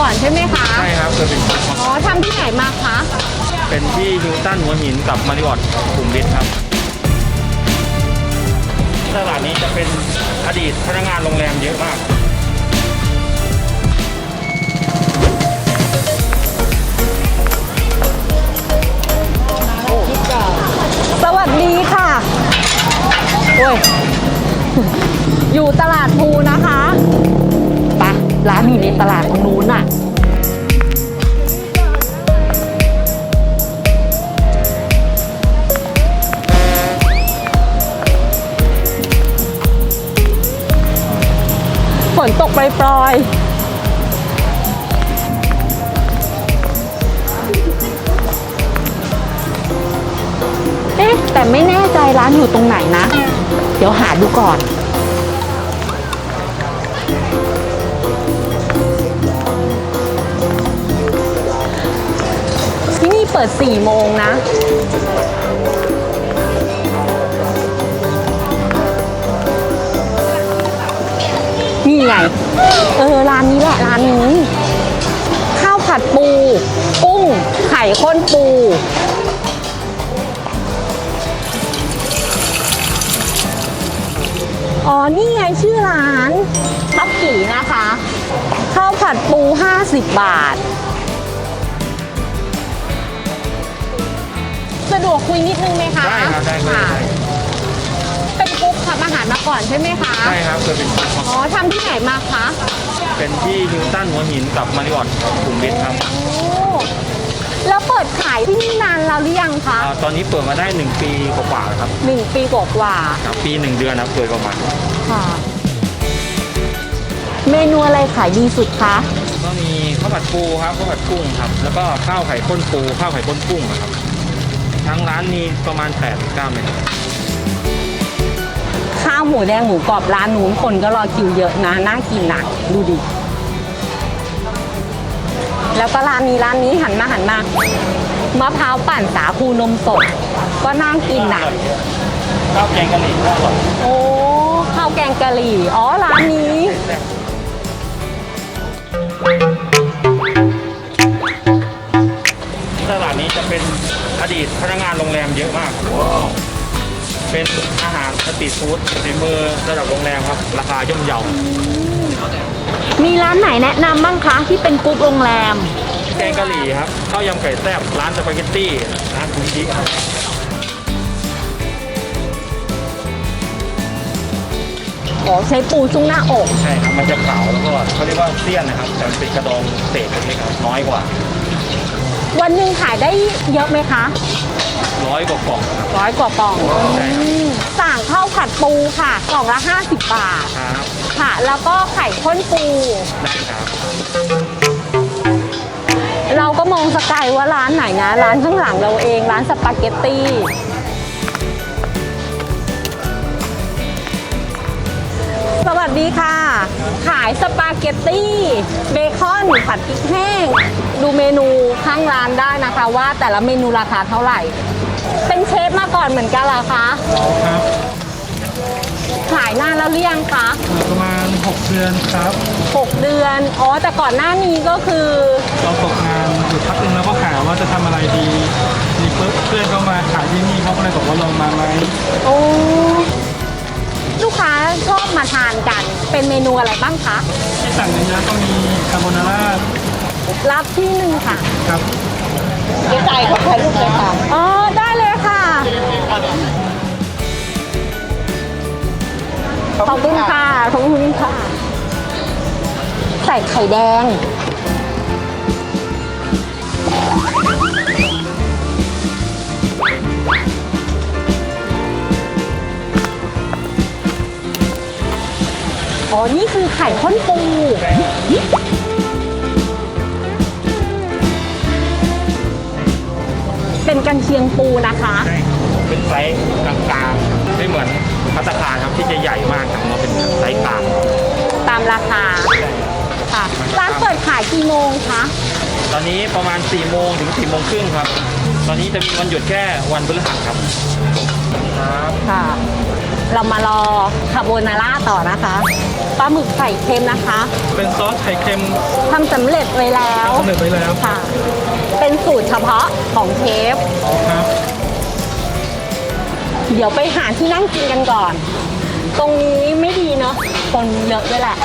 ก่อนใช่ไหมคะ ใช่ครับเคยเป็นอ๋อทำที่ไหนมาคะ เป็นที่ฮิวตันหัวหินกับมาริออทกลุ่มฤทธิ์ครับ ตลาดนี้จะเป็นอดีตพนักงานโรงแรมเยอะมาก ปล่อยๆ เอ๊ะ แต่ไม่แน่ใจร้านอยู่ตรงไหนนะ เดี๋ยวหาดูก่อน ที่นี่เปิด4โมงนะ นี่ไง เออ ร้านนี้แหละ ร้านนี้ ข้าวผัดปู กุ้ง ไข่ข้นปู อ๋อ นี่ไงชื่อร้านต๊อกกี่นะคะ ข้าวผัดปู 50 บาท สะดวกคุยนิดนึงไหมคะ ได้ครับได้ครับค่ะเป็นกุ๊ก ทำอาหารมาก่อนใช่ไหมคะ ใช่ครับเคยเป็นอ๋อทำที่ไหนมาคะเป็นที่ฮิวตันหัวหินกับมาริออทกลุ่มฤทธิ์ครับโอ้แล้วเปิดขายที่นี่นานแล้วหรือยังคะอ่าตอนนี้เปิดมาได้ 1 ปีกว่าๆแล้วครับหนึ่งปีกว่าครับ ปี 1 เดือนนะครับโดยประมาณๆค่ะ เมนูอะไรขายดีสุดคะ ก็มีข้าวผัดปูครับข้าวผัดกุ้งครับ แล้วก็ข้าวไข่ข้นปูข้าวไข่ข้นกุ้งอะครับทั้งร้านมีประมาณ8ปดเก้าเมนูข้าว หมูแดงหมูกรอบร้านนู้นคนก็รอคิวเยอะนะน่ากินนะดูดิ แล้วก็ร้านนี้ร้านนี้หันมาหันมามะพร้าวปั่นสาคูนมสด ก็น่ากินนะข้าวแกงกะหรี่ก็อร่อยโอ้ข้าวแกงกะหรี่ อ๋อร้านนี้ตลาดนี้จะเป็นอดีตพนักงานโรงแรมเยอะมาก เป็นอาหารสตรีทฟู้ดฝีมือระดับโรงแรมครับ ราคาย่อมเยามีร้านไหนแนะนำบ้างคะที่เป็นกรุ๊ปโรงแรม แกงกะหรี่ครับข้าวยำไก่แซ่บร้านสปาเกตตี้ร้านคุณชิครับอ๋อใช้ปูซุ้งหน้าอก ใช่ครับมันจะขาวแล้วก็เขาเรียกว่าเสี้ยนนะครับแต่มันเป็นกระดองเศษเล็กๆครับน้อยกว่า วันหนึ่งขายได้เยอะไหมคะ ร้อยกว่ากล่องครับ ร้อยกว่าปองใช่ครับ อืมสั่งข้าวผัดปูค่ะกล่องละ 50 บาท ครับค่ะ แล้วก็ไข่ข้นปู ได้ครับเราก็มองสกายว่าร้านไหนนะ ร้านข้างหลังเราเองร้านสปาเกตตี้สวัสดีค่ะ ขายสปาเกตตี้เบคอนผัดพริกแห้ง ดูเมนูข้างร้านได้นะคะว่าแต่ละเมนูราคาเท่าไหร่ เป็นเชฟมาก่อนเหมือนกันเหรอคะ ครับขายนานแล้วหรือยังคะประมาณ 6 เดือนครับ6เดือน อ๋อ แต่ก่อนหน้านี้ก็คือ เราตกงานอยู่พักหนึงแล้วก็หาว่าจะทำอะไรดีมีเพื่อนก็มาขายที่นี่เขาก็เลยบอกว่าลองมาไหมโอ้ลูกค้าชอบมาทานกัน เป็นเมนูอะไรบ้างคะ ที่สั่งเนื้อก็มีคาโบนาร่ารับที่หนึ่งค่ะ ครับ เดี๋ยวจ่ายเขาถ่ายรูปเลยค่ะ อ๋อ ไขอบคุณค่ะ ขอบคุณค่ะ ใส่ไข่แดง อ๋อ นี่คือไข่ข้นปูเป็นกันเชียงปูนะคะใช่เป็นไซส์กลางๆ พัตตาคารครับที่จะใหญ่มากครับมันเป็นไซส์กลางตามราคาค่ะร้านเปิดขายกี่โมงคะตอนนี้ประมาณ4ี่โมงถึง4ี่โมงครึ่งครับ ตอนนี้จะมีวันหยุดแค่วันพฤหัสครับครับค่ะ เรามารอคาโบนาร่าต่อนะคะปลาหมึกไข่เค็มนะคะ เป็นซอสไข่เค็มทำสำเร็จไว้แล้วสำเร็จไว้แล้วค่ะ เป็นสูตรเฉพาะของเชฟครับ เดี๋ยวไปหาที่นั่งกินกันก่อน ตรงนี้ไม่ดีเนาะ คนเยอะด้วยแหละ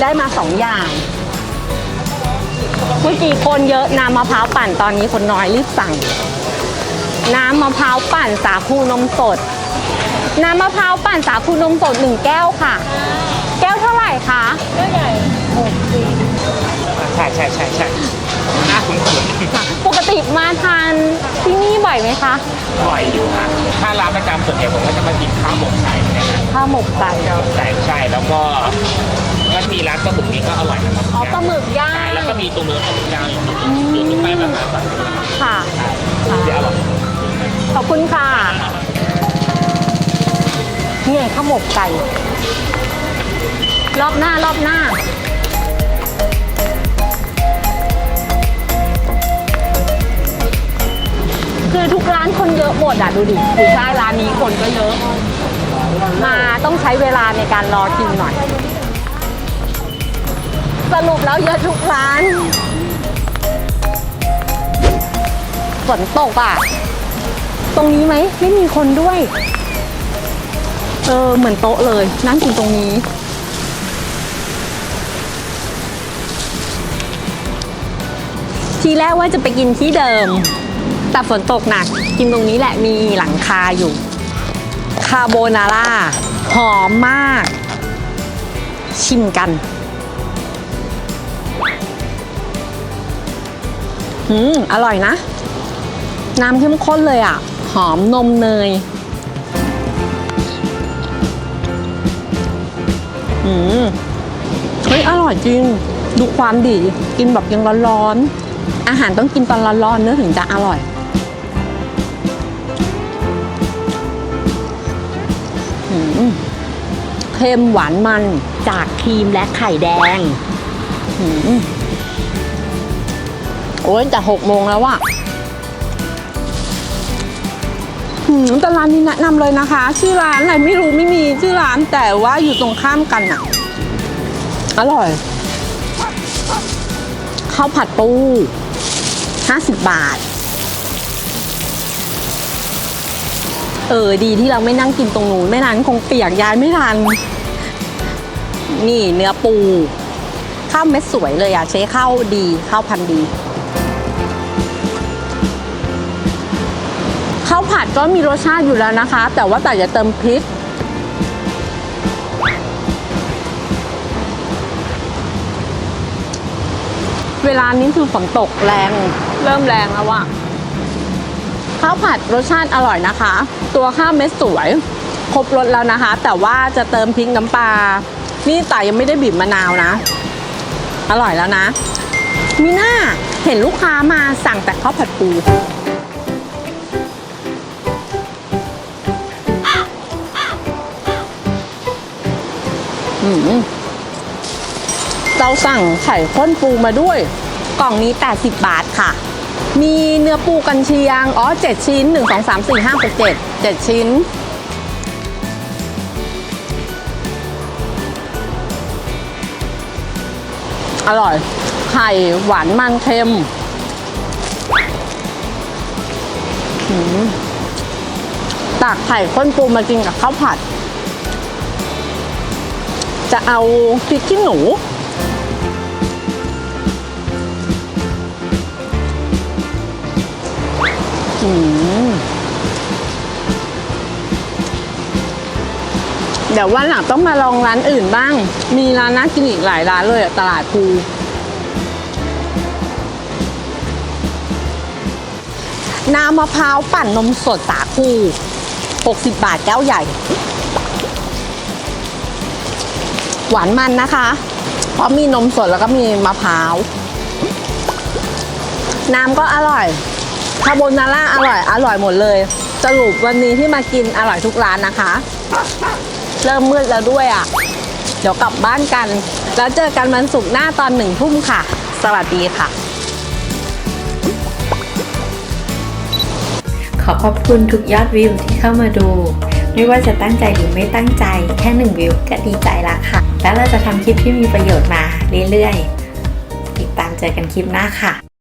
ได้มาสองอย่าง เมื่อกี้คนเยอะน้ำมะพร้าวปั่นตอนนี้คนน้อยรีบสั่ง น้ำมะพร้าวปั่นสาคูนมสด น้ำมะพร้าวปั่นสาคูนมสดหนึ่งแก้วค่ะ แก้วเท่าไหร่คะใช่ใช่ใช่ใช่น่าคุ้นคุ้นปก ติมาทานที่นี่บ่อยไหมคะ บ่อยอยู่ฮะถ้าร้านประจำส่วนใหญ่ผมก็จะมากินข้าวหมกไก่เนี่ยนะข้าวหมกไก่ไก่ใช่แล้วก็ก็มีร้านปลาหมึกนี่ก็อร่อยนะครับอ๋อปลาหมึกย่างใช่แล้วก็มีตัวเนื้อปลาหมึกย่างอยู่อยู่ตรงใกล้ประมาณแบบค่ะเดี๋ยวอร่อยขอบคุณค่ะนี่ไงข้าวหมกไก่ รอบหน้ารอบหน้า ดอะดูดิดูใช่ร้านนี้คนก็เยอะ มาต้องใช้เวลาในการรอกินหน่อย สรุปแล้วเยอะทุกร้านฝนตกอะ ตรงนี้ไหมไม่มีคนด้วย เออเหมือนโต๊ะเลย นั่งกินตรงนี้ ทีแรกว่าจะไปกินที่เดิม แต่ฝนตกหนัก กินตรงนี้แหละมีหลังคาอยู่ คาโบนาร่า หอมมาก ชิมกันอืมอร่อยนะ น้ำเข้มข้นเลยอะ หอมนมเนยอืมเฮ้ย อร่อยจริง ดูความดี กินแบบยังร้อนๆ อาหารต้องกินตอนร้อนๆเนื้อถึงจะอร่อย เค็มหวานมันจากครีมและไข่แดงอืมโอ้ยแต่หกโมงแล้วอะหืมแต่ร้านนี้แนะนำเลยนะคะ ชื่อร้านอะไรไม่รู้ไม่มีชื่อร้านแต่ว่าอยู่ตรงข้ามกันอะอร่อยข้าวผัดปู 50 บาท เออดีที่เราไม่นั่งกินตรงนู้นไม่นั้นคงเปียกย้ายไม่ทัน นี่เนื้อปู ข้าวเม็ดสวยเลยอะใช้ข้าวดีข้าวพันธุ์ดีข้าวผัดก็มีรสชาติอยู่แล้วนะคะ แต่ว่าแต่อย่าเติมพริกเวลานี้คือฝนตกแรง เริ่มแรงแล้วอะข้าวผัดรสชาติอร่อยนะคะ ตัวข้าวเม็ดสวย ครบรสแล้วนะคะ แต่ว่าจะเติมพริกน้ำปลา นี่แต่ยังไม่ได้บีบมะนาวนะ อร่อยแล้วนะ มีหน้าเห็นลูกค้ามาสั่งแต่ข้าวผัดปูอืมเราสั่งไข่ข้นปูมาด้วย กล่องนี้ 80 บาทค่ะ มีเนื้อปูกันเชียง อ๋อ 7 ชิ้น 1 2 3 4 5 6 7 7 ชิ้น อร่อย ไข่หวานมันเค็มตักไข่ข้นปูมากินกับข้าวผัด จะเอาพริกขี้หนู เดี๋ยววันหลังต้องมาลองร้านอื่นบ้าง มีร้านน่ากินอีกหลายร้านเลยตลาดภูน้ำมะพร้าวปั่นนมสดสาคู 60 บาทแก้วใหญ่ หวานมันนะคะ เพราะมีนมสดแล้วก็มีมะพร้าว น้ำก็อร่อย คาโบนาร่าอร่อยอร่อยหมดเลย สรุปวันนี้ที่มากินอร่อยทุกร้านนะคะ เริ่มมืดแล้วด้วยอะ เดี๋ยวกลับบ้านกัน แล้วเจอกันวันศุกร์หน้าตอนหนึ่งทุ่มค่ะ สวัสดีค่ะ ขอขอบคุณทุกยอดวิวที่เข้ามาดู ไม่ว่าจะตั้งใจหรือไม่ตั้งใจ แค่หนึ่งวิวก็ดีใจละค่ะ แล้วเราจะทำคลิปที่มีประโยชน์มาเรื่อยๆ ติดตามเจอกันคลิปหน้าค่ะ